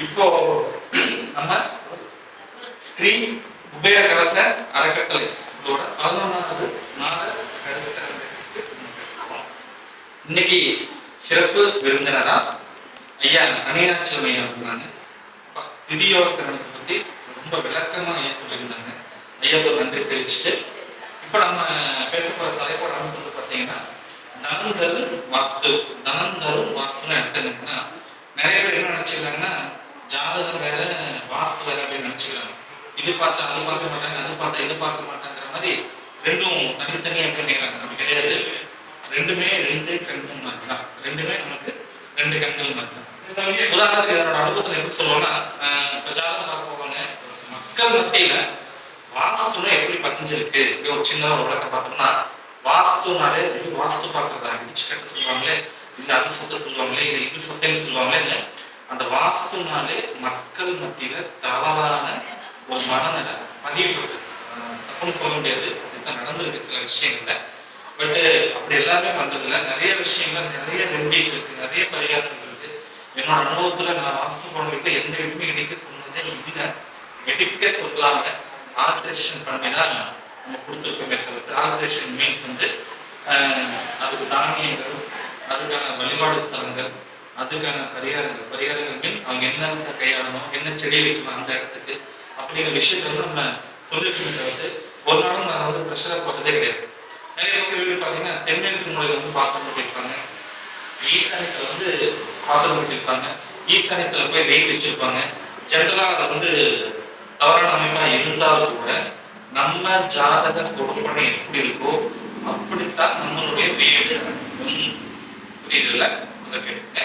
இப்போ நம்ம ஸ்ரீ உபய கலச அறக்கட்டளை இதோட பதினொன்றாவது மாத இன்னைக்கு சிறப்பு விருந்தினரா ஐயா தனியாட்சி ஐயா திதியோக கரணத்தை பத்தி ரொம்ப விளக்கமா ஐயா சொல்லியிருந்தாங்க ஐயாவுக்கு நன்றி தெரிவிச்சுட்டு இப்போ நம்ம பேச போற தலைப்போட வந்து பார்த்தீங்கன்னா தனம் தரும் வாஸ்து தனம் தரும் வாஸ்துன்னு எடுத்துக்கிட்டீங்கன்னா நிறைய பேர் என்ன நினைச்சுக்கிறாங்கன்னா ஜாதகம் வேற வாஸ்து வேற அப்படின்னு நினைச்சுக்கிறாங்க. இது பார்த்தா அது பார்க்க மாட்டாங்க அது பார்த்தா இது பார்க்க மாட்டாங்கிற மாதிரி ரெண்டும் தனித்தனியா பண்ணிடுறாங்க அப்படி கிடையாது. ரெண்டுமே ரெண்டு கண்கள் மாதிரி தான் ரெண்டுமே நமக்கு ரெண்டு கண்கள் மாதிரி தான் உதாரணத்துக்கு இதனோட அனுபவத்துல எப்படி சொல்லுவோம்னா இப்போ ஜாதகம் பார்க்க போவாங்க மக்கள் மத்தியில வாஸ்துன்னு எப்படி பதிஞ்சிருக்கு? இப்படி ஒரு சின்ன ஒரு விளக்கம் பார்த்தோம்னா வாஸ்துனாலே வாஸ்து பார்க்கறதா இடிச்சு கட்ட சொல்லுவாங்களே இல்ல அது சொத்தை சொல்லுவாங்களே இல்லை இது சொத்தைன்னு சொல்லுவாங்களே இல்லை. அந்த வாஸ்துனாலே மக்கள் மத்தியில தவறான ஒரு மனநிலை பதியப்படுது தப்புன்னு சொல்ல முடியாது. அதுதான் நடந்திருக்கு சில விஷயங்கள்ல. பட்டு அப்படி எல்லாமே வந்ததுல நிறைய விஷயங்கள் நிறைய ரெமடிஸ் இருக்கு நிறைய பரிகாரங்கள் இருக்கு. என்னோட அனுபவத்துல நான் வாஸ்து போனவங்களுக்கு எந்த வீட்டுமே இடிக்க சொன்னதே இல்லை. மெடிக்கே சொல்லாம ஆல்ட்ரேஷன் பண்ணி தான் நம்ம கொடுத்துருக்கோமே தவிர்த்து. ஆல்ட்ரேஷன் மீன்ஸ் வந்து அதுக்கு தானியங்கள் அதுக்கான வழிபாடு ஸ்தலங்கள் அதுக்கான பரிகாரங்கள் பரிகாரங்கள் மீன் அவங்க என்ன கையாளணும் என்ன செடி வைக்கணும் அந்த இடத்துக்கு அப்படிங்கிற விஷயத்த வந்து நம்ம சொல்லியிருக்கோமே வந்து ஒரு நாளும் நான் வந்து ப்ரெஷராக போட்டதே கிடையாது. நிறைய பேர் வீடு பார்த்தீங்கன்னா தென்மேற்கு மூலையில் வந்து பார்க்கணும் போயிருப்பாங்க ஈசானியத்தில் வந்து பாத்திரம் கட்டியிருப்பாங்க. ஈசானியத்தில் போய் வெயிட் வச்சிருப்பாங்க ஜென்ரலாக அதை வந்து தவறான அமைப்பாக இருந்தாலும் கூட நம்ம ஜாதக கொடுப்பனை எப்படி இருக்கோ அப்படித்தான் நம்மளுடைய வீடு புரியுதுல்ல அதை கேட்டுங்க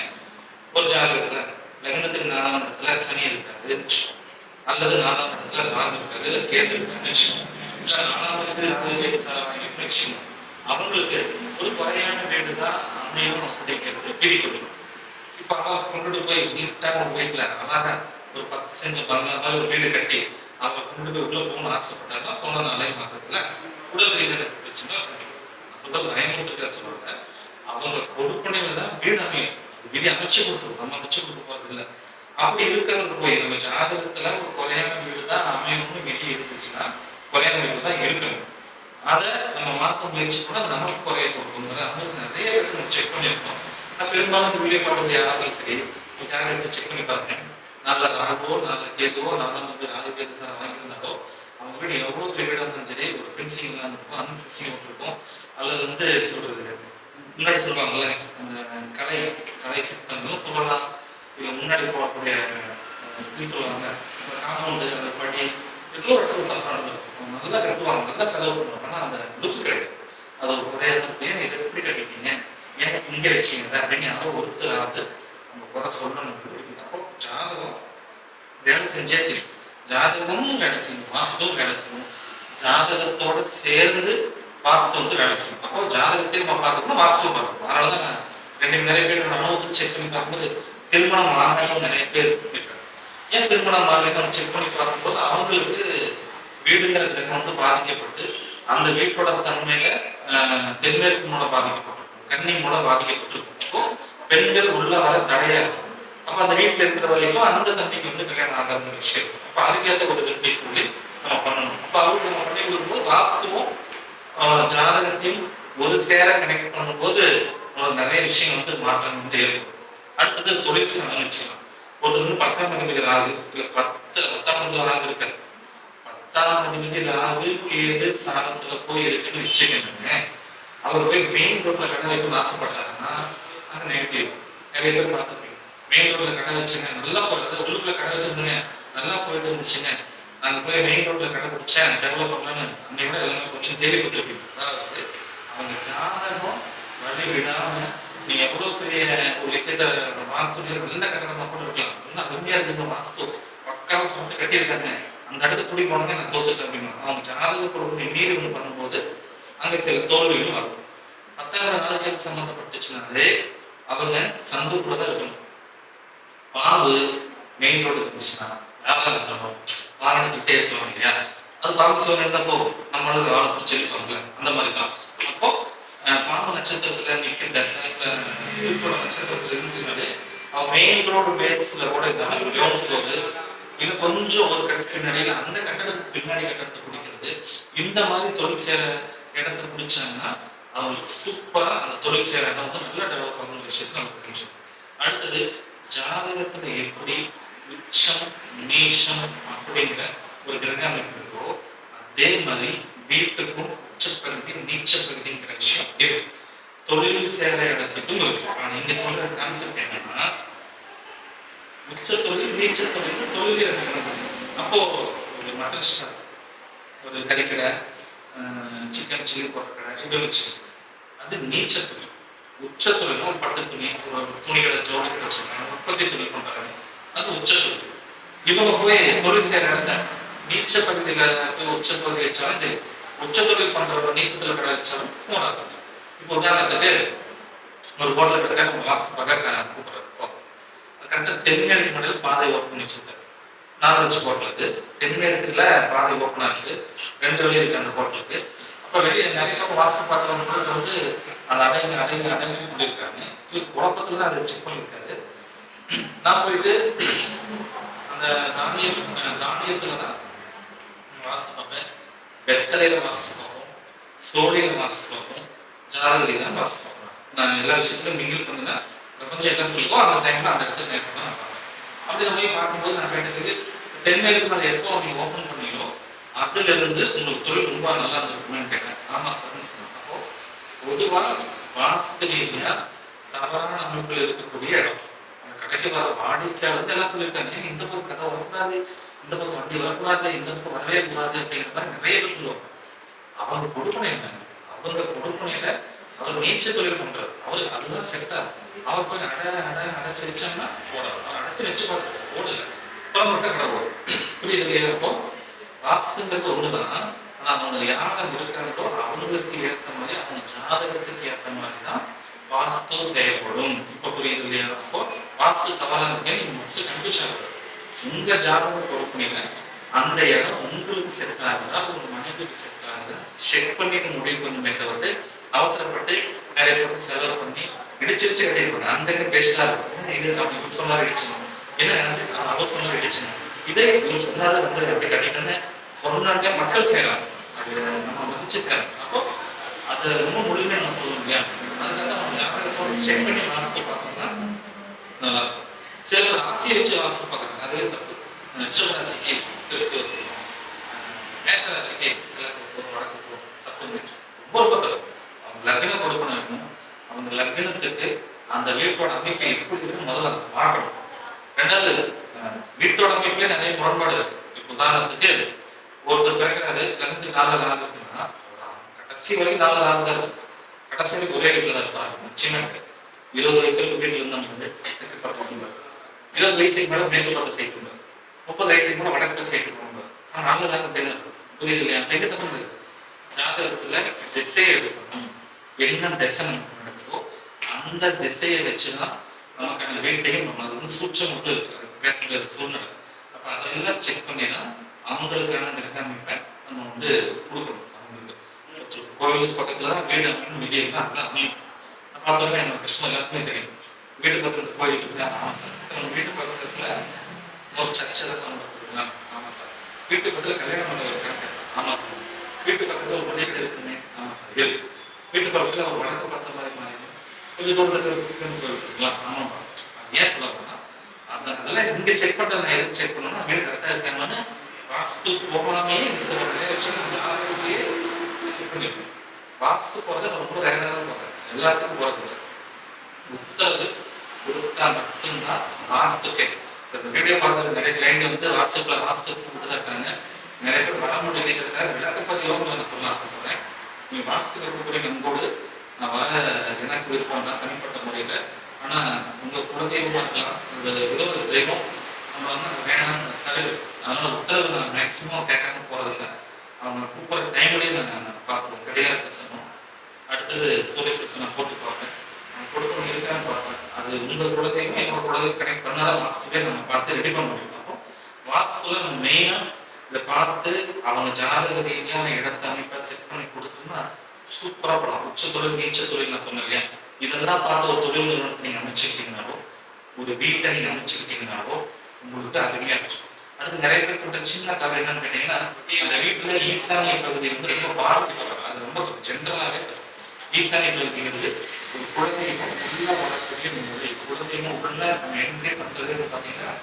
ஒரு ஜாதகத்துல லக்னத்துக்கு நாலாம் இடத்துல சனி இருக்காரு. அல்லது நாலாம் இடத்துல ராகு இருக்காரு இல்ல கேது இருக்காரு. இல்ல நாலாம் இடத்துல அவங்களுக்கு ஒரு குறையான வீடு தான் அமையும் அப்படிங்கிறது கொடுக்கும் இப்ப அவ கொண்டுட்டு போய் நீட்டா ஒரு வீட்டுல அழகா ஒரு பத்து சென்ட் பங்களா மாதிரி ஒரு வீடு கட்டி அவங்க கொண்டு போய் உள்ள போகணும்னு ஆசைப்பட்டாங்க போன நாளே மாசத்துல உடல் ரீதியான பிரச்சனை சந்திக்கும் சொல்றது பயமுறுத்துக்க சொல்றேன். அவங்க கொடுப்பனையில தான் வீடு அமையும். விதி அமைச்சு கொடுத்துரும். நம்ம அமைச்சு கொடுக்க போறது இல்லை. அப்படி இருக்கிறவங்க போய் நம்ம ஜாதகத்துல ஒரு குறையான வீடு தான் அமையணும்னு விதி இருந்துச்சுன்னா குறையான வீடு தான் இருக்கணும். அதை நம்ம மாற்ற முயற்சி கூட அது நமக்கு குறைய கொடுக்கும் அவங்களுக்கு நிறைய பேருக்கு நம்ம செக் பண்ணியிருக்கோம். நான் பெரும்பாலும் இந்த வீடியோ பார்க்கக்கூடிய யாராலும் சரி ஜாதகத்தை செக் பண்ணி பாருங்க. நல்ல ராகவோ நல்ல கேதுவோ நல்ல வந்து ராகு கேது சார் வாங்கியிருந்தாலோ அவங்க வீடு எவ்வளோ பெரிய வீடாக இருந்தாலும் சரி ஒரு ஃபென்சிங் இல்லாமல் இருக்கும் அன்ஃபென்சிங் இருக்கும். அல்லது வந்து எப்படி சொல்றது? முன்னாடி சொல்லுவாங்கல்ல அந்த கலை கலை சிற்பங்களும் சொல்லலாம் இல்லை முன்னாடி போகக்கூடிய எப்படி சொல்லுவாங்க. காம்பவுண்டு அந்த படி ஏதோ ஒரு இடத்துல நடந்திருக்கும். நல்லா கட்டுவாங்க நல்லா செலவு பண்ணுவாங்க. ஆனால் அந்த லுக்கு கிடையாது. அது ஒரு குறையாக ஏன் இதை எப்படி கட்டிட்டீங்க? ஏன் இங்கே வச்சீங்க அப்படின்னு ஒருத்தர் ஒருத்தராவது நம்ம குறை சொல்லணும் அப்போ ஜாதகம் வேலை செஞ்சே தெரியும் ஜாதகமும் வேலை செய்யணும் வாஸ்துவும் வேலை செய்யணும் ஜாதகத்தோடு சேர்ந்து வாஸ்து வந்து வேலை செய்யணும் அப்போ ஜாதகத்தையும் நம்ம பார்த்துக்கணும் வாஸ்துவும் பார்த்துக்கணும். அதனால தான் ரெண்டு நிறைய பேர் அனுபவத்தை செக் பண்ணி பார்க்கும்போது திருமணம் ஆகாதவங்க நிறைய பேர் இருக்காங்க ஏன் திருமணம் ஆகலைன்னு செக் பண்ணி பார்க்கும்போது அவங்களுக்கு வீடுங்கிற கிரகம் வந்து பாதிக்கப்பட்டு அந்த வீட்டோட தன்மையில தென்மேற்கு மூலம் பாதிக்கப்பட்டிருக்கும் கன்னி மூலம் பாதிக்கப்பட்டிருக்கும். பெண்கள் உள்ள வர தடையா இருக்கும். அப்ப அந்த வீட்டுல இருக்கிற வரைக்கும் அந்த தம்பிக்கு வந்து கல்யாணம் ஆகாத விஷயம். அப்ப அதுக்கேற்ற ஒரு வெற்றி சொல்லி நம்ம பண்ணணும். அப்ப அவருக்கு நம்ம பண்ணி கொடுக்கும்போது வாஸ்துவும் அவனோட ஜாதகத்தையும் ஒரு சேர கனெக்ட் பண்ணும்போது உங்களுக்கு நிறைய விஷயங்கள் வந்து மாற்றம் வந்து ஏற்படும். அடுத்தது தொழில் சம்பந்தம் ஒருத்தர் வந்து பத்தாம் அதிபதி ராகு இல்லை பத்து பத்தாம் அதிபதி ராகு இருக்காது பத்தாம் அதிபதி ராகு கேது சாதத்துல போய் இருக்குன்னு வச்சுக்கணுங்க அவர் போய் மெயின் ரோட்ல கடை வைக்கணும்னு ஆசைப்பட்டாருன்னா அது நெகட்டிவ் நிறைய பேர் பார்த்துருப்பீங்க. மெயின் ரோட்ல கடை வச்சுங்க நல்லா போகிறது உள்ளுக்குள்ள கடை வச்சிருந்தீங்க நல்லா போயிட்டு இருந்துச்சுங்க. நாங்க போய் மெயின் ரோட்ல கடை டெவலப் பண்ணலான்னு அன்னை விட எல்லாமே கொஞ்சம் தேடி கொடுத்துருப்பீங்க அதாவது அவங்க ஜாதகம் வழி விடாம நீங்க எவ்வளவு பெரிய ஒரு விஷயத்த வாஸ்து நல்ல கட்டணமா கூட இருக்கலாம். நல்லா அருமையா இருந்த வாஸ்து பக்காவா பார்த்து கட்டியிருக்காங்க. அந்த இடத்துக்கு கூடி போனாங்க நான் தோத்துட்டேன் அப்படின்னு அவங்க ஜாதக பொருட்களை மீறி ஒன்று பண்ணும்போது அங்க சில தோல்விகளும் வரும். மற்றவங்க ராஜ்யம் சம்மந்தப்பட்டுச்சுனாலே அவங்க சந்துக்குள்ள தான் இருக்கணும். பாம்பு மெயின் ரோடு இருந்துச்சுன்னா யாராவது தரணும் வாகனத்துக்கிட்டே ஏற்றுவாங்க இல்லையா? அது பாம்பு சிவன் தான் போகும் நம்மளது ஆளை பிடிச்சி அந்த மாதிரி தான் அப்போ அஹ், பாம்பு நட்சத்திரத்துல நிற்கிற தசை நட்சத்திரத்துல இருந்துச்சுனாலே அவன் மெயின் ரோடு பேஸ்ல கூட இல்லாம கிரவுண்ட் ஃப்ளோரு இல்லை கொஞ்சம் ஒரு கட்ட பின்னாடியில் அந்த கட்டடத்துக்கு பின்னாடி கட்டடத்தை பிடிக்கிறது. இந்த மாதிரி தொழில் சேர இடத்தை பிடிச்சாங்கன்னா அவங்களுக்கு சூப்பரா அந்த தொழில் செய்யற இடம் வந்து நல்லா டெவலப் ஆகுற விஷயத்தை நம்ம தெரிஞ்சுக்கணும். அடுத்தது ஜாதகத்துல எப்படி உச்சம் நீசம் அப்படிங்கிற ஒரு கிரக அமைப்பு இருக்கோ அதே மாதிரி வீட்டுக்கும் உச்சப்பகுதி நீச்சப்பகுதிங்கிற விஷயம் இருக்கு. தொழில் சேர இடத்துக்கும் இருக்கு. ஆனா இங்க சொல்ற கான்செப்ட் என்னன்னா உச்ச தொழில் நீச்ச தொழில் தொழில் இருக்கிறது அப்போ ஒரு மட்டன் ஸ்டார் ஒரு கறிக்கடை சிக்கன் சில்லி போடுற கடை இப்படி வச்சு அது நீச்ச தொழில். உச்ச தொழில் ஒரு பட்டு துணி ஒரு துணிகளை ஜோடி வச்சிருக்காங்க உற்பத்தி தொழில் பண்றாங்க அது உச்ச தொழில் இவங்க போய் தொழில் செய்யற இடத்துல நீச்ச பகுதியில போய் உச்ச பகுதி வச்சாலும் சரி உச்ச தொழில் பண்றவங்க நீச்சத்துல கடை வச்சாலும் போடாது இப்போ உதாரணத்துக்கு ஒரு ஹோட்டல் கிட்ட நம்ம வாஸ்து பார்க்க கூப்பிடுறோம் கரெக்டாக தென்மேற்கு மண்டலம் பாதை ஓப்பன் பண்ணி வச்சிருக்காரு. நான் ஹோட்டல் இது தென்மேற்குல பாதை ஓப்பன் ஆச்சு ரெண்டு வழி இருக்கு அந்த ஹோட்டலுக்கு. அப்போ வெளியே நிறைய பேர் வாஸ்து பார்த்தவங்க வந்து அந்த அடைங்க அடைங்க அடைங்க சொல்லியிருக்காங்க. இவர் குழப்பத்தில் தான் அதை செக் பண்ணியிருக்காரு. நான் போயிட்டு அந்த தானியம் தானியத்தில் தானியத்துல தான் வாசித்து பார்ப்பேன். வெத்தலையில வாசித்து பார்ப்போம். சோழியில வாசித்து பார்ப்போம். ஜாதகரி தான் வாசித்து பார்ப்பேன் நான் எல்லா விஷயத்துலையும் மிங்கில் பண்ணுனா பிரபஞ்சம் என்ன சொல்லுவோ அந்த டைம்ல அந்த இடத்துல நேரத்தில் தான் பார்ப்பேன் அப்படி நம்ம போய் பார்க்கும்போது நான் கேட்டதுக்கு தென்மேற்கு மலை எப்போ நீங்க ஓப்பன் பண்ணீங்களோ அதுல இருந்து உங்களுக்கு தொழில் ரொம்ப நல்லா இருந்திருக்கும்னு கேட்டேன். ஆமா சார் அப்போ பொதுவாக வாஸ்து தவறான அமைப்பில் இருக்கக்கூடிய இடம். கட்டி வர வாடிக்கையாளர் எல்லாம் சொல்லியிருக்காங்க. இந்த பக்கம் கதை வரக்கூடாது? இந்த பக்கம் வண்டி வரக்கூடாது? இந்த பக்கம் வரவே கூடாது? அப்படிங்கிற மாதிரி நிறைய பேர் சொல்லுவாங்க. அவங்க கொடுப்பனை என்ன? அவங்க கொடுப்பனையில அவர் நீச்சல் தொழில் பண்றாரு அவருக்கு அதுதான் செட்டா அவர் போய் அட அட அடைச்சு வச்சோம்னா போடாது. அவர் அடைச்சு வச்சு போடுறது ஓடல புறம்பட்ட கடை ஓடும் புரியுது இல்லையா? அப்போ வாஸ்துங்கிறது ஒண்ணுதான். ஆனா அவங்க யாரை இருக்காங்களோ அவங்களுக்கு ஏத்த மாதிரி அவங்க ஜாதகத்துக்கு ஏத்த மாதிரி தான் வாஸ்து செயல்படும். இப்ப புரியுது இல்லையா? அப்போ வாஸ்து தவறாக இருக்கேன் நீங்க மனசு கன்ஃபியூஷன் ஆகுது உங்க ஜாதகம் கொடுப்பீங்க அந்த இடம் உங்களுக்கு செட் ஆகுதா உங்க மனைவிக்கு செட் ஆகுதா செக் பண்ணிட்டு முடிவு பண்ணுமே தவிர்த்து அவசரப்பட்டு நிறைய பேருக்கு செலவு பண்ணி இடிச்சிருச்சு கட்டிருப்பாங்க அந்த இடம் பெஸ்டா இருக்கும் இது அப்படி இவர் சொன்னாரு இடிச்சணும் என்ன அவர் சொன்னாரு இடிச்சணும் இதே இவர் சொன்னாரு வந்து எப்படி கட்டிட்டேன்னு சொன்னாங்க மக்கள் செய்யறாங்க அது நம்ம மதிச்சிருக்காங்க அப்போ அது ரொம்ப முழுமையா நம்ம சொல்ல இல்லையா அதுக்காக நம்ம செக் பண்ணி வாசித்து பார்க்கணும் நல்லா இருக்கும் சில பேர் ராசியை வச்சு வாசித்து பார்க்குறாங்க. அதுவே தப்பு. ரிஷப ராசிக்கு கிழக்கு மேஷ ராசிக்கு கிழக்கு போகும் வடக்கு போகும் தப்பு ரொம்ப ரொம்ப தப்பு. அவங்க லக்னம் கொடுக்கணும் இருக்கணும் அவங்க லக்னத்துக்கு அந்த வீட்டோட அமைப்பை எப்படி இருக்குன்னு முதல்ல அதை பார்க்கணும். ரெண்டாவது வீட்டோட அமைப்புலேயே நிறைய முரண்பாடு இருக்கு. இப்போ உதாரணத்துக்கு ஒருத்தர் பிறக்கிறாரு லக்னத்துக்கு நாலு ராகு இருக்குன்னா கடைசி வரைக்கும் நாலு ராகு தான் இருக்கும் கடைசி வரைக்கும் ஒரே வீட்டில் தான் இருப்பாங்க நிச்சயமா இருபது வயசுக்கு வீட்டில் இருந்தால் வந்து இருபது வயசுக்கு மேலே மேற்கு பக்கம் சைட் முப்பது வயசுக்கு மேலே வடக்கு சைட் கொண்டு ஆனால் நாலு ராகு தான் புரியுது இல்லையா? எங்க தப்பு இருக்கு ஜாதகத்துல திசையை எடுக்கணும். என்ன திசை நமக்கு நடக்குதோ அந்த திசையை வச்சுதான் நமக்கான வீட்டையும் நம்ம அது வந்து சூட்சம் மட்டும் இருக்கு அது சூழ்நிலை. அப்ப அதெல்லாம் செக் பண்ணி தான் அவங்களுக்கான கிரக அமைப்பை நம்ம வந்து கொடுக்கணும். அவங்களுக்கு. கோவிலுக்கு பக்கத்துல தான் வீடு அமையும் விதி அதுதான் அமையும் நான் எனக்கு கஷ்டம் எல்லாத்துக்குமே தெரியும். வீட்டு பக்கத்துல கோயில் இருக்கு சார். நம்ம வீட்டு பக்கத்துல ஒரு சர்ச்சை சம்பந்தப்பட்டிருக்கலாம் ஆமா சார். வீட்டு பக்கத்துல கல்யாணம் பண்ண இருக்காங்க ஆமா சார். வீட்டு பக்கத்துல ஒரு பள்ளிக்கூடம் இருக்குமே. ஆமா சார். இருக்கு. வீட்டு பக்கத்துல ஒரு வடக்கு பார்த்த மாதிரி மாதிரி கொஞ்சம் தூரத்துல ஒரு கிறிஸ்தவ ஏன் சொல்ல போனா அந்த அதெல்லாம் இங்க செக் பண்ண நான் எதுக்கு செக் பண்ணணும்னா வீடு கரெக்டா இருக்காங்கன்னு வாஸ்து போகாமே இந்த சில நிறைய விஷயம் ஜாதகத்திலேயே செக் பண்ணிருக்கேன் வாஸ்து போறது ரொம்ப ரேராக தான் போறேன் எல்லாத்துக்கும் போகிறதில்ல உத்தரவு கொடுத்தா மட்டும்தான் வாஸ்துக்கே இப்போ இந்த வீடியோ பார்த்து நிறைய கிளைண்ட் வந்து வாட்ஸ்அப்பில் வாஸ்துக்கு கொடுத்து தான் இருக்காங்க. நிறைய பேர் வர பற்றி விளக்கப்பதிவோடு நான் சொல்ல ஆசைப்படுறேன் நீ வாஸ்துக்கு இருக்கக்கூடிய நம்போடு நான் வர எனக்கு விருப்பம் தான் தனிப்பட்ட முறையில். ஆனால் உங்கள் குலதெய்வமாக இருக்கலாம் உங்கள் ஏதோ தெய்வம் நம்ம வந்து வேணாம் தலைவர் அதனால உத்தரவு நான் மேக்சிமம் கேட்காம போகிறதில்ல அவங்க கூப்பிட்ற டைம்லயும் நான் பார்த்துருவோம் கிடையாது பேசணும் அடுத்தது சூரிய பிரச்சனை போட்டு பார்ப்பேன். நான் கொடுக்கணும் இருக்கான்னு பார்ப்பேன். அது உங்கள் குலத்தையுமே என்னோட குலத்தையும் கனெக்ட் பண்ணால் வாஸ்துவே நம்ம பார்த்து ரெடி பண்ண முடியும். அப்போ வாஸ்துல நம்ம மெயினா இதை பார்த்து அவங்க ஜாதக ரீதியான இடத்தை அமைப்பை செட் பண்ணி கொடுத்தோம்னா சூப்பரா பண்ணலாம். உச்ச தொழில் நீச்ச தொழில் நான் சொன்னேன் இல்லையா? இதெல்லாம் பார்த்து ஒரு தொழில் நிறுவனத்தை நீங்க அமைச்சுக்கிட்டீங்கனாலோ ஒரு வீட்டை நீங்க அமைச்சுக்கிட்டீங்கனாலோ உங்களுக்கு அருமையா இருக்கும். அடுத்து நிறைய பேர் பண்ற சின்ன தவறு என்னன்னு கேட்டீங்கன்னா அந்த வீட்டுல ஈசானிய பகுதி வந்து ரொம்ப பாரதிக்கலாம் அது ரொம்ப ஜென்ரலாவே தரும் ஈசானிய பகுதிங்கிறது ஒரு குழந்தையும் உள்ள வளர்க்கக்கூடிய மொழி குழந்தையும் உள்ள நம்ம எங்கே பண்றது பாத்தீங்கன்னா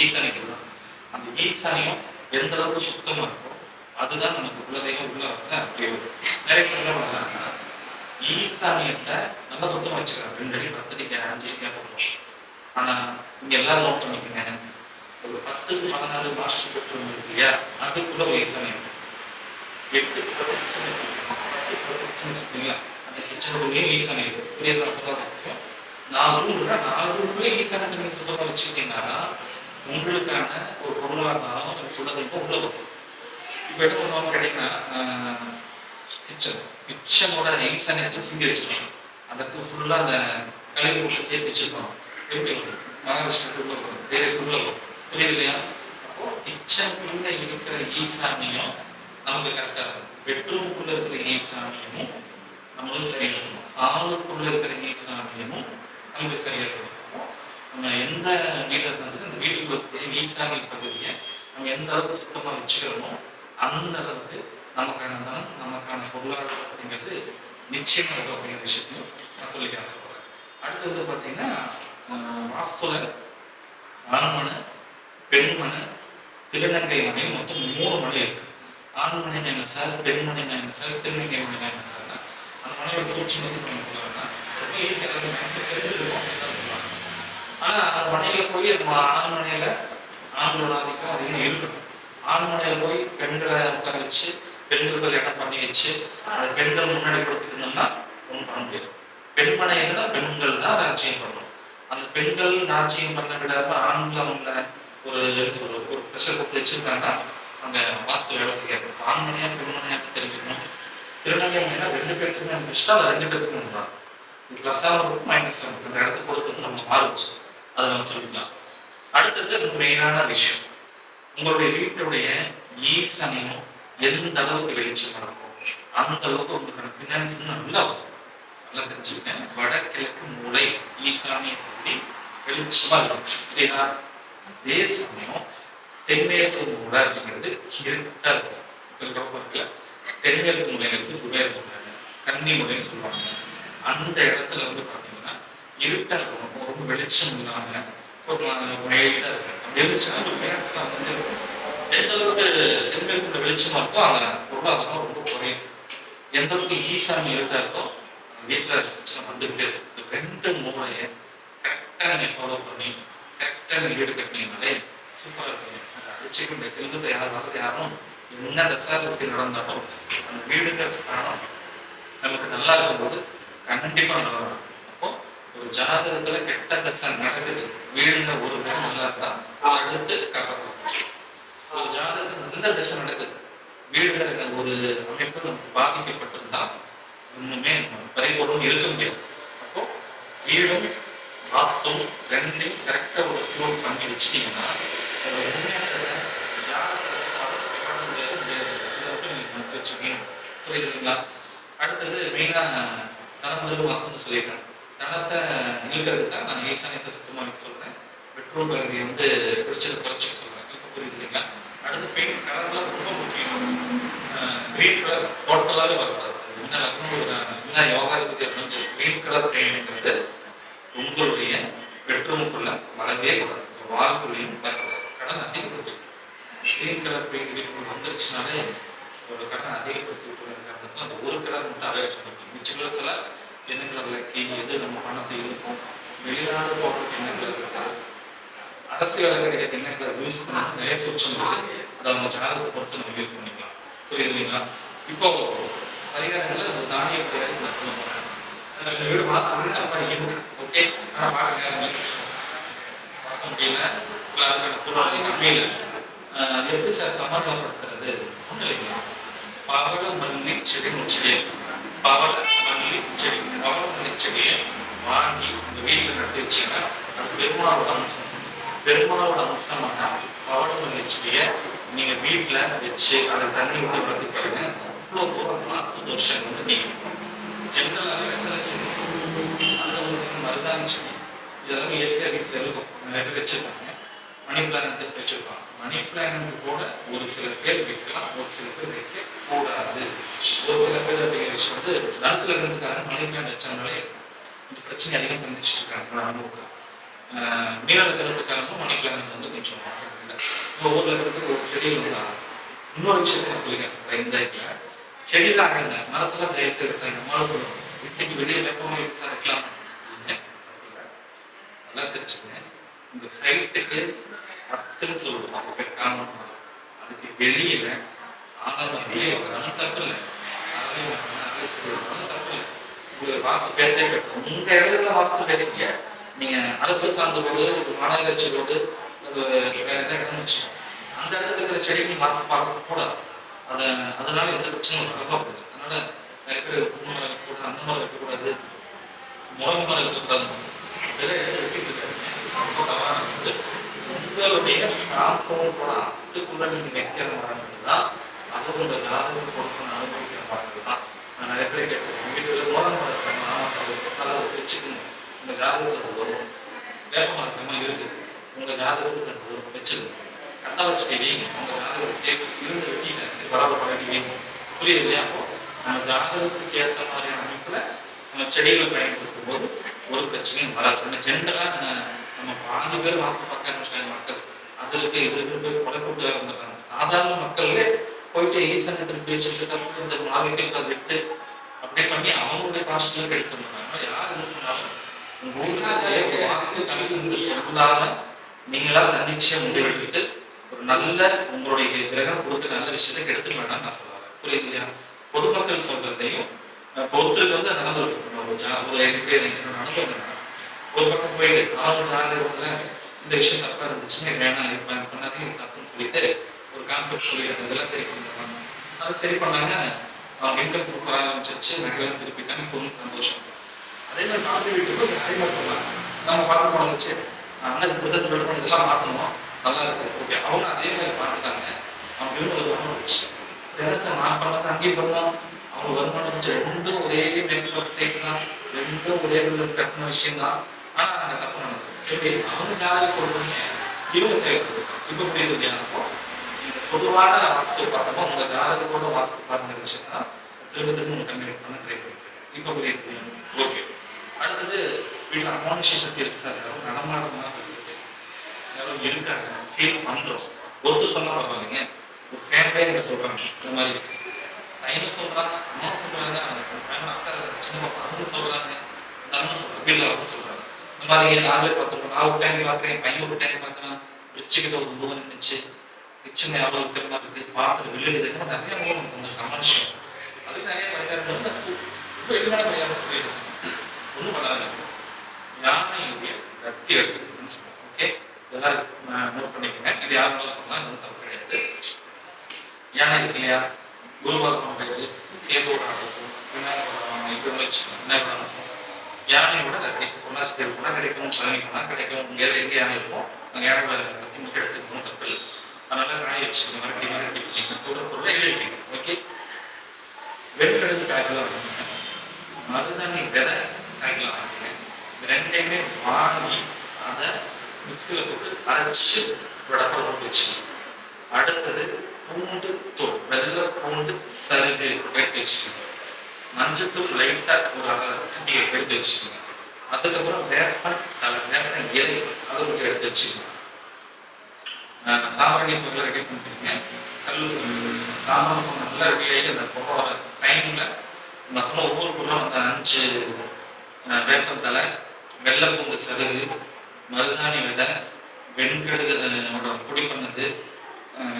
ஈசானியத்தில் தான் அந்த ஈசானியம் எந்த அளவுக்கு சுத்தமா இருக்கோ அதுதான் நமக்கு குலதெய்வம் உள்ள வந்து அப்படியே வரும் நிறைய பேர் என்ன ஈசானியத்தை நல்லா சுத்தமாக வச்சுக்கலாம் ரெண்டு அடி பத்து அடிக்க அஞ்சு அடிக்கா போடுறோம் ஆனா இங்க எல்லாரும் நோட் பண்ணிக்கோங்க. ஒரு பத்துக்கு பதினாறு மாஸ்டர் பெட்ரூம் இல்லையா? அதுக்குள்ள ஒரு ஈசானியம் எட்டு பிரச்சனை சொல்லுவாங்க வச்சுருக்கோம் வச்சுருக்கீங்களா அந்த கிச்சனுக்குள்ளேயே ஈசானியம் இருக்கு புரியுதா சொல்ல நாலு ரூம் இருக்கா நாலு வச்சுக்கிட்டீங்கன்னா உங்களுக்கான ஒரு பொருளாக இருந்தாலும் ஒரு குலதெய்வம் உள்ள வரும் இப்போ என்ன பண்ணுவாங்க கிச்சன் கிச்சனோட ஈசானியத்தில் சிங்கி வச்சிருக்கோம் அந்த இடத்துல ஃபுல்லாக அந்த கழிவு போட்டு சேர்த்து வச்சுருக்கோம் எப்படி மகாராஷ்டிரத்துக்குள்ள வரும் வேறுக்குள்ள வரும் புரியுது இல்லையா? அப்போ கிச்சனுக்குள்ள இருக்கிற ஈசானியம் நமக்கு கரெக்டாக இருக்கும். பெட்ரூமுக்குள்ள இருக்கிற ஈசானியமும் நம்மளும் சரியா இருக்கணும் ஹாலுக்குள்ள இருக்கிற ஈசானியமும் நமக்கு சரியா இருக்கணும் நம்ம எந்த வீட்டை வந்து அந்த வீட்டுக்குள்ள இருக்கிற ஈசானிய பகுதியை நம்ம எந்த அளவுக்கு சுத்தமா வச்சுக்கிறோமோ அந்த அளவுக்கு நமக்கான தனம் நமக்கான பொருளாதாரம் அப்படிங்கிறது நிச்சயம் இருக்கும் அப்படிங்கிற விஷயத்தையும் நான் சொல்லிக்க ஆசைப்படுறேன் அடுத்து வந்து பார்த்தீங்கன்னா வாஸ்துல ஆண்மனை பெண்மனை திருநங்கை மனை மொத்தம் மூணு மனை இருக்கு ஆண்மனை என்ன சார் பெண்மனை என்ன சார் திருநங்கை மனை என்ன சார். அந்த மனைவி சூழ்ச்சி வந்து நம்ம ரொம்ப ஈஸியாக தெரிஞ்சிருக்கும் அப்படின்னு தான் ஆனால் அந்த மனையில் போய் ஆண்மனையில் ஆண்களோட ஆதிக்கம் அதிகம் இருக்கணும் ஆண்மனையில் போய் பெண்களை உட்கார வச்சு பெண்களுக்கு இடம் பண்ணி வச்சு அந்த பெண்கள் முன்னாடி கொடுத்துருந்தோம்னா ஒன்றும் பண்ண முடியாது. பெண்மனையில பெண்கள் தான் ராஜ்யம் பண்ணணும். அந்த பெண்கள் ராஜ்யம் பண்ண விடாத ஆண்கள் அவங்க ஒரு என்ன ஒரு ப்ரெஷர் கொடுத்து வச்சிருக்காங்கன்னா அங்கே வாஸ்து வேலை செய்யாது. ஆண்மனையா பெண்மனையா தெரிஞ்சுக்கணும்? திருநங்கைனா ரெண்டு பேருக்குமே அந்த அதை அது ரெண்டு பேருக்குமே தான் ப்ளஸ் இருக்கும் மைனஸ் அந்த இடத்த பொறுத்து நம்ம மாறுச்சு அதை நம்ம சொல்லிக்கலாம். அடுத்தது மெயினான விஷயம். உங்களுடைய வீட்டுடைய ஈசனையும் எந்த அளவுக்கு வெளிச்சம் இருக்கும் அந்த அளவுக்கு உங்களுக்கான ஃபினான்ஸ் நல்லா நல்லா தெரிஞ்சுக்கங்க. வடகிழக்கு மூளை ஈசானிய பகுதி வெளிச்சமா இருக்கும். புரியுதா அதே சமயம் தென்மேற்கு மூலை அப்படிங்கிறது இருட்டா இருக்கும் இருக்குல்ல தென்மேற்கு மூலைங்கிறது குபேர மூலை கன்னி மூலைன்னு சொல்லுவாங்க. அந்த இடத்துல வந்து பாத்தீங்கன்னா இருட்டா இருக்கும் ரொம்ப வெளிச்சம் இல்லாம ஒரு வெயிட்டா இருக்கும் அப்படி ஒரு ஃபேஸ்லாம் வந்து எந்த அளவுக்கு தென்மேற்குள்ள வெளிச்சமா இருக்கோ அந்த பொருளாதாரம் ரொம்ப குறையும். எந்த அளவுக்கு ஈசாமி இருட்டா இருக்கோ வீட்டில் பிரச்சனை வந்துகிட்டே இருக்கும். இந்த ரெண்டு மூலையை கரெக்டாக நீங்கள் ஃபாலோ பண்ணி கரெக்டாக நீங்கள் வீடு கட்டினீங்கனாலே சூப்பராக இருக்கும். அந்த இந்த செல்வத்தை யார் வர்றது யாரும் என்ன தசாபத்தி நடந்தாலும் அந்த வீடுங்கிற ஸ்தானம் நமக்கு நல்லா இருக்கும்போது கண்டிப்பா நல்லா இருக்கும் அப்போ ஒரு ஜாதகத்துல கெட்ட தசை நடக்குது வீடுங்க ஒரு நேரம் நல்லா இருந்தா அடுத்து காப்பாற்றலாம் ஒரு ஜாதகத்துல நல்ல தசை நடக்குது வீடுங்கிற ஒரு அமைப்பு நமக்கு பாதிக்கப்பட்டிருந்தா இன்னுமே பரிபூர்ணம் இருக்க முடியாது அப்போ வீடும் வாஸ்தும் ரெண்டையும் கரெக்டாக ஒரு க்ளோன் பண்ணி வச்சிட்டீங்கன்னா உண்மையாக முன்னேற்றத்தை ஜாதகத்தை காண முடியாது முடியாது இதை மட்டும் நீங்க மனசுல வச்சுக்கணும் புரியுதுங்களா? அடுத்தது மெயினாக தனம் வந்து வாஸ்துன்னு சொல்லியிருக்கேன் தனத்தை இழுக்கிறதுக்கு தான் நான் ஈசானியத்தை சுத்தமாக வைக்க சொல்கிறேன் பெட்ரோல் கருவி வந்து குறைச்சது குறைச்சிக்க சொல்கிறேன் இப்போ புரியுது இல்லைங்களா அடுத்து பெயிண்ட் கலர்லாம் ரொம்ப முக்கியம். கிரீன் கலர் டோட்டலாகவே வரக்கூடாது. என்ன லக்னோ என்ன யோகா இருக்குது அப்படின்னு சொல்லி கிரீன் கலர் பெயிண்ட்ங்கிறது உங்களுடைய பெட்ரூமுக்குள்ள வரவே கூடாது. வால்குள்ளேயும் வரக்கூடாது. கடன் அதிகப்படுத்திட்டு. கிரீன் கலர் பெயிண்ட் வந்துருச்சுனாலே ஒரு கடன் அதிகப்படுத்தி விட்டுற அந்த ஒரு கலர் மட்டும் அவாய்ட் பண்ணிக்கணும். மிச்ச கலர்ஸில் என்ன கலரில் கீ எது நம்ம பணத்தை இருக்கும் வெளிநாடு போகிறதுக்கு என்ன கலர் இருக்கா அரசு வேலைகளுக்கு என்ன கலர் யூஸ் பண்ண நிறைய சூட்சம் இருக்கு. அதை அவங்க ஜாதகத்தை பொறுத்து நம்ம யூஸ் பண்ணிக்கலாம். புரியுது இல்லைங்களா? இப்போ பரிகாரங்களில் நம்ம தானிய பரிகாரம் நான் சொல்ல போறேன். வீடு மாதம் தப்பா இருக்கு. ஓகே ஆனா பாருங்க பார்க்க முடியல. இல்லை அதுக்கான சூழ்நிலை கம்மியில் அது எப்படி சார் சமர்ப்பணப்படுத்துறது? ஒன்றும் இல்லைங்களா? பவள மல்லி செடி முச்செடி பவள மல்லி செடி பவள மல்லி செடியை வாங்கி உங்க வீட்டில் நட்டு வச்சீங்கன்னா அது பெருமாளோட அம்சம். பெருமாளோட அம்சமான பவள மல்லி செடியை நீங்க வீட்டில் வச்சு அதை தண்ணி ஊற்றி வளர்த்து பாருங்க. அவ்வளோ தூரம் மாச தோஷம் வந்து நீங்க. ஜென்ரலாக வெத்தலை செடி. அதில் உங்களுக்கு மருதாணி செடி. இதெல்லாம் இயற்கையாக இருக்கும். நிறைய பேர் வச்சிருக்காங்க. மணி பிளான் வச்சிருப்பாங்க. மணி பிளானுக்கு கூட ஒரு சில பேர் வைக்கலாம் ஒரு சில பேர் வைக்க கூடாது ஒரு சில பேர் அப்படிங்கிற விஷயம் வந்து டான்ஸ்ல இருந்துக்காரங்க மணி பிளான் வச்சவங்களே இந்த பிரச்சனை அதிகம் சந்திச்சுட்டு இருக்காங்க நான் அனுபவத்தில். மணி பிளானட் வந்து கொஞ்சம் ஒவ்வொரு இடத்துக்கு ஒரு செடியில் வந்து இன்னொரு விஷயத்த சொல்லிக்கிறேன் சார் இந்த இதில் செடி தான் மரத்துல தயவு செய்து சார் இந்த வீட்டுக்கு வெளியே வெப்பமாக சார் வைக்கலாம். நல்லா தெரிஞ்சுக்கங்க. இந்த சைட்டுக்கு பத்துன்னு சொல்லுவோம் அப்போ பேர் காரணம் அதுக்கு வெளியில ஆனாலும் வெளியே வரணும் தப்பு இல்லை அதையும் தப்பு இல்லை உங்களுக்கு வாஸ்து பேசவே பேச உங்க இடத்துல வாஸ்து பேசுங்க. நீங்க அரசு சார்ந்த ரோடு ஒரு மாநகராட்சி ரோடு அது வேற எதாவது அந்த இடத்துல இருக்கிற செடிகள் வாஸ்து பார்க்க கூடாது. அதை அதனால எந்த பிரச்சனையும் வரப்போகுது அதனால நிறைய பேர் உண்மை மரம் இருக்கக்கூடாது அந்த மரம் இருக்கக்கூடாது முருங்கை மரம் இருக்கக்கூடாது இதெல்லாம் எடுத்து வெட்டிட்டு ரொம்ப தவறான வந்து உங்களுடைய காம்பவுண்ட் கூட அத்துக்குள்ள நீங்க வைக்கிற மரங்கள் தான் அது ஜாதகம் கொடுக்கணும் அனுபவிக்கிற மரங்கள் தான் நான் நிறைய பேர் கேட்டேன் வீட்டுல முருங்கை மரம் அதாவது வச்சுக்கணும் உங்க ஜாதகத்துல அது வரும் வேப்ப மரத்தமா இருக்கு உங்க ஜாதகத்துக்கு அது வரும் வச்சுக்கணும் கரெக்டாக வச்சுட்டு வைங்க உங்க ஜாதகத்தை இருந்து வெட்டிங்க வராத பழகி வைங்க புரியுது இல்லையா அப்போ நம்ம ஜாதகத்துக்கு ஏற்ற மாதிரியான அமைப்புல நம்ம செடிகளை பயன்படுத்தும் போது ஒரு பிரச்சனையும் வராது நம்ம ஜென்ரலா நம்ம பாதி பேர் வாசல் பார்க்க ஆரம்பிச்சிட்டாங்க மக்கள். அதுக்கு இதுக்கு போய் கொலை போட்டு வேலை வந்துடுறாங்க. சாதாரண மக்கள்ல போயிட்டு ஈசனை திருப்பி வச்சுட்டு இந்த மாவிகள் அதை விட்டு அப்படியே பண்ணி அவங்களுடைய காஸ்ட்லையும் எடுத்து வந்துடுறாங்க யார் இது சொன்னாலும் உங்க ஊருக்கு வாஸ்து கணிசந்து சொல்லாம நீங்களா தன்னிச்சையா முடிவெடுத்து ஒரு நல்ல உங்களுடைய கிரகம் கொடுத்து நல்ல விஷயத்தை எடுத்துக்க வேண்டாம் நான் சொல்லுவேன் புரியுது இல்லையா? பொதுமக்கள் சொல்றதையும் ஒருத்தருக்கு வந்து அது நடந்திருக்கும். ஒரு ஒரு பேர் என்னோட அனுபவம் ஒரு பக்கம் போயிட்டு அவங்க ஜாதகத்துல இந்த விஷயம் தப்பா இருந்துச்சுன்னா வேணாம் இது பண்ணாதே பண்ணாதீங்க இது தப்புன்னு சொல்லிட்டு ஒரு கான்செப்ட் சொல்லி இதெல்லாம் சரி பண்ணிருப்பாங்க அது சரி பண்ணாங்க அவங்க இன்கம் ப்ரூஃப் ஆரம்பிச்சிருச்சு நகையெல்லாம் திருப்பிட்டாங்க ஃபுல் சந்தோஷம். அதே மாதிரி நாலு வீட்டுக்கு ஒரு அதே மாதிரி நம்ம பார்த்து போன வச்சு அண்ணன் பிரதர்ஸ் சொல்ல பண்ணி இதெல்லாம் மாற்றணும் நல்லா இருக்கு. ஓகே அவங்க அதே மாதிரி பார்த்துட்டாங்க. அவங்க இருந்து ஒரு வருமானம் நான் பண்ணது அங்கேயும் பண்ணோம் அவங்க வருமானம் வச்சு ரெண்டும் ஒரே மேக்கப் சைட் தான் ரெண்டும் ஒரே கட்டின விஷயம் தான் ஆனால் அந்த தப்பு நடந்தது எப்படி அவங்க ஜாதகம் கொடுக்குறீங்க இவங்க செயல்படுது இப்போ புரியுது இல்லையா பொதுவான வாஸ்து பார்த்தோமா உங்க ஜாதகத்தோட வாஸ்து பார்க்கிற விஷயம் தான் திரும்ப திரும்ப உங்க கம்யூனிகேட் பண்ண ட்ரை பண்ணிருக்கேன் இப்போ புரியுது ஓகே அடுத்தது வீட்டில் அமானுஷ சக்தி இருக்கு சார் யாரும் நடமாடமா இருக்கு யாரும் இருக்காங்க ஃபீல் பண்றோம் ஒத்து சொன்னா பரவாயில்லைங்க ஒரு ஃபேமிலியே நீங்க சொல்றாங்க இந்த மாதிரி பையனும் சொல்றாங்க அம்மாவும் சொல்றாங்க பையன் அக்கா சின்ன பாப்பா அவங்க சொல்றாங்க தன்னும் சொல்றாங்க வீட்டில் அவங்க சொல்றாங்க இந்த மாதிரி நாங்களே பார்த்துருக்கோம் நான் ஒரு டைம் பார்க்குறேன் பையன் ஒரு டைம் பார்க்குறேன். ரிச்சுக்கிட்ட ஒரு முகம் நின்றுச்சு நிச்சயம் ஞாபகம் இருக்கிற மாதிரி இருக்கு பார்த்து விழுகுது நிறைய முகம் கமர்ஷியம் அதுக்கு நிறைய மனிதர்கள் இப்போ எதுவான பரிகாரம் ஒன்றும் பண்ணாது யானையுடைய ரத்தி எடுத்து ஓகே எல்லாரும் நோட் பண்ணிக்கோங்க இது யார் மேலே பண்ணலாம் ஒன்றும் தப்பு கிடையாது யானை இருக்கு இல்லையா குருவாரம் கிடையாது கேபோட ஆகட்டும் விநாயகர் இப்போ வச்சு விநாயகர் யானையோட ரத்தி பொள்ளாச்சி தேர் கூட கிடைக்கும் பழனி போனால் கிடைக்கும் இங்கே எங்கே இருக்கும். அங்கே யானை மட்டும் எடுத்துக்கணும். தப்பு இல்லை. அதனால காய வச்சுக்கோங்க மிரட்டி வரட்டி நீங்கள் சொல்கிற பொருளை எழுதிக்கோங்க ஓகே? வெண்கடல் காய்க்கலாம் மருதாணி விதை காய்க்கலாம் வாங்கிங்க இது ரெண்டையுமே வாங்கி அதை மிக்சியில் போட்டு அரைச்சு வடப்பட டப்பாவில் அடுத்தது பூண்டு தூள் வெள்ளை பூண்டு சருகு எடுத்து மஞ்சள் மஞ்சத்தூள் லைட்டாக ஒரு சிட்டியை எடுத்து வச்சுக்கோங்க அதுக்கப்புறம் வேப்பன் தலை வேப்பன் இலை அதை கொஞ்சம் எடுத்து வச்சுக்கணும். ஆஹ் சாம்பிராணி பொருளை ரெடி பண்ணிட்டீங்க கல் சாம்பார் பொருள் ரெடி ஆகி அந்த பொருளோட டைமில் நான் சொன்ன ஒவ்வொரு பொருளும் அந்த அஞ்சு வேப்பன் தலை வெள்ளைப்பூண்டு சருகு மருதாணி விதை வெண்கடுகு ஆஹ் பொடி பண்ணது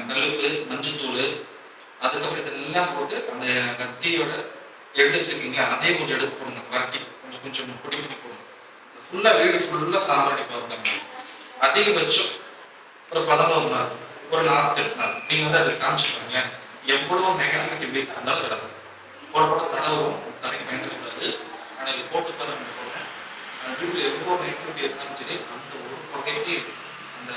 கல்லுப்பு மஞ்சத்தூள் அதுக்கப்புறம் இதெல்லாம் போட்டு அந்த கத்தியோட எடுத்து வச்சிருக்கீங்களா? அதையும் கொஞ்சம் எடுத்து போடுங்க. வரட்டி கொஞ்சம் கொஞ்சம் பொடி பண்ணி போடுங்க. ஃபுல்லாக வீடு ஃபுல்லாக சாம்பிராணி போடுங்க அதிகபட்சம் ஒரு பதினோரு நாள் ஒரு நாற்பத்தெட்டு நாள். நீங்கள் வந்து அதை காமிச்சுக்கோங்க எவ்வளோ மெக்கானிக் எப்படி இருந்தாலும் விடாது போட போட தடவும் தலைக்கு பயன்படுத்தாது ஆனால் இது போட்டு தான் நம்ம வீட்டில் எவ்வளோ மெக்கானிக் இருந்தாலும் சரி அந்த ஒரு பகைக்கு அந்த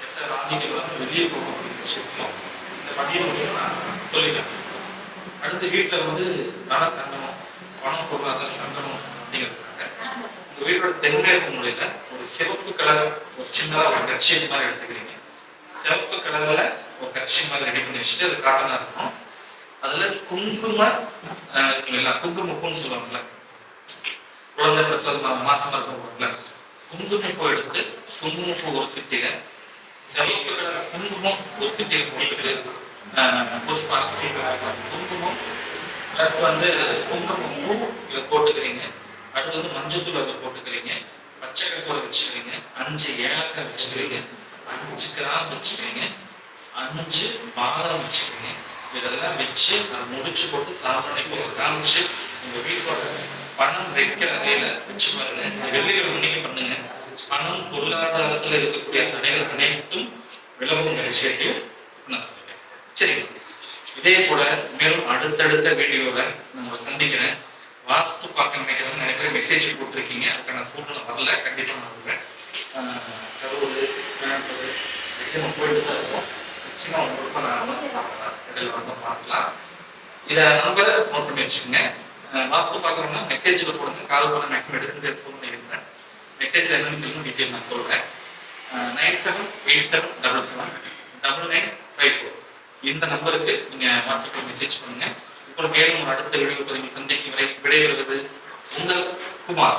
கெட்ட ராணிகள் வந்து வெளியே போகணும் விஷயத்தையும் இந்த பட்டியல் நான் சொல்லிடுறேன் அடுத்து வீட்டில் வந்து பணம் தங்கணும் பணம் பொருளாதாரம் தங்கணும் அப்படிங்கிறது. வீட்டோட தென்மேற்கு மூலையில ஒரு சிவப்பு கலர் ஒரு சின்னதாக ஒரு கட்சி மாதிரி எடுத்துக்கிறீங்க. சிவப்பு கலர்ல ஒரு கட்சி மாதிரி ரெடி பண்ணி வச்சுட்டு அது காட்டனா இருக்கும். அதுல குங்கும இல்லை இருக்குல்ல சொல்லுவாங்கல்ல. குழந்தை பிரசவம் மா- மாசமா இருக்கவங்கல்ல குங்குமப்பூ எடுத்து குங்குமப்பூ ஒரு சிட்டியில சிவப்பு கலர் குங்குமம் ஒரு சிட்டியில போட்டுட்டு குங்குமம் ப்ளஸ் வந்து குங்குமம் பூ இதை போட்டுக்கிறீங்க. அடுத்து வந்து மஞ்சள் தூள் அதில் போட்டுக்கிறீங்க. பச்சை கற்பூரம் வச்சுக்கிறீங்க. அஞ்சு ஏலக்காய் வச்சுக்கிறீங்க. அஞ்சு கிராம் வச்சுக்கிறீங்க. அஞ்சு பாதாம் வச்சுக்கிறீங்க. இதெல்லாம் வச்சு அதை முடிச்சு போட்டு சாசனை போட்டு காமிச்சு உங்க வீட்டோட பணம் வைக்கிற நிலையில வச்சு பாருங்க. இந்த வெள்ளிக்கிழமை நீங்க பண்ணுங்க. பணம் பொருளாதாரத்துல இருக்கக்கூடிய தடைகள் அனைத்தும் விளம்பரம் விஷயத்தையும் நான் சொல்லிட்டேன். சரிங்க. இதே போல மேலும் அடுத்தடுத்த வீடியோவை நம்ம சந்திக்கிறேன். வாஸ்து பார்க்க நினைக்கிறவங்க நிறைய பேர் மெசேஜ் போட்டிருக்கீங்க. அதுக்கான சூழ்நிலை வரல. கண்டிப்பாக நான் வருவேன். ஆஹ் கரூர் கோயம்புத்தூர் நம்ம போயிட்டு தான் இருக்கோம். நிச்சயமாக உங்களுக்கு நான் வந்து பார்க்கலாம் இடையில வந்து பார்க்கலாம். இதை நம்பர் நோட் பண்ணி வச்சுக்கோங்க. வாஸ்து பார்க்குறோம்னா மெசேஜில் போடுங்க. கால் பண்ண மேக்ஸிமம் எடுத்துகிட்டு சூழ்நிலை இருக்கிறேன் மெசேஜில் என்னன்னு சொல்லி டீட்டெயில் நான் சொல்கிறேன் nine seven eight seven double seven double nine five four இந்த நம்பருக்கு நீங்கள் வாட்ஸ்அப்பில் மெசேஜ் பண்ணுங்கள் இப்போ மேலும் அடுத்த வீடியோ பதிவு சந்திக்கும் வரை விடைபெறுவது உங்கள் குமார்.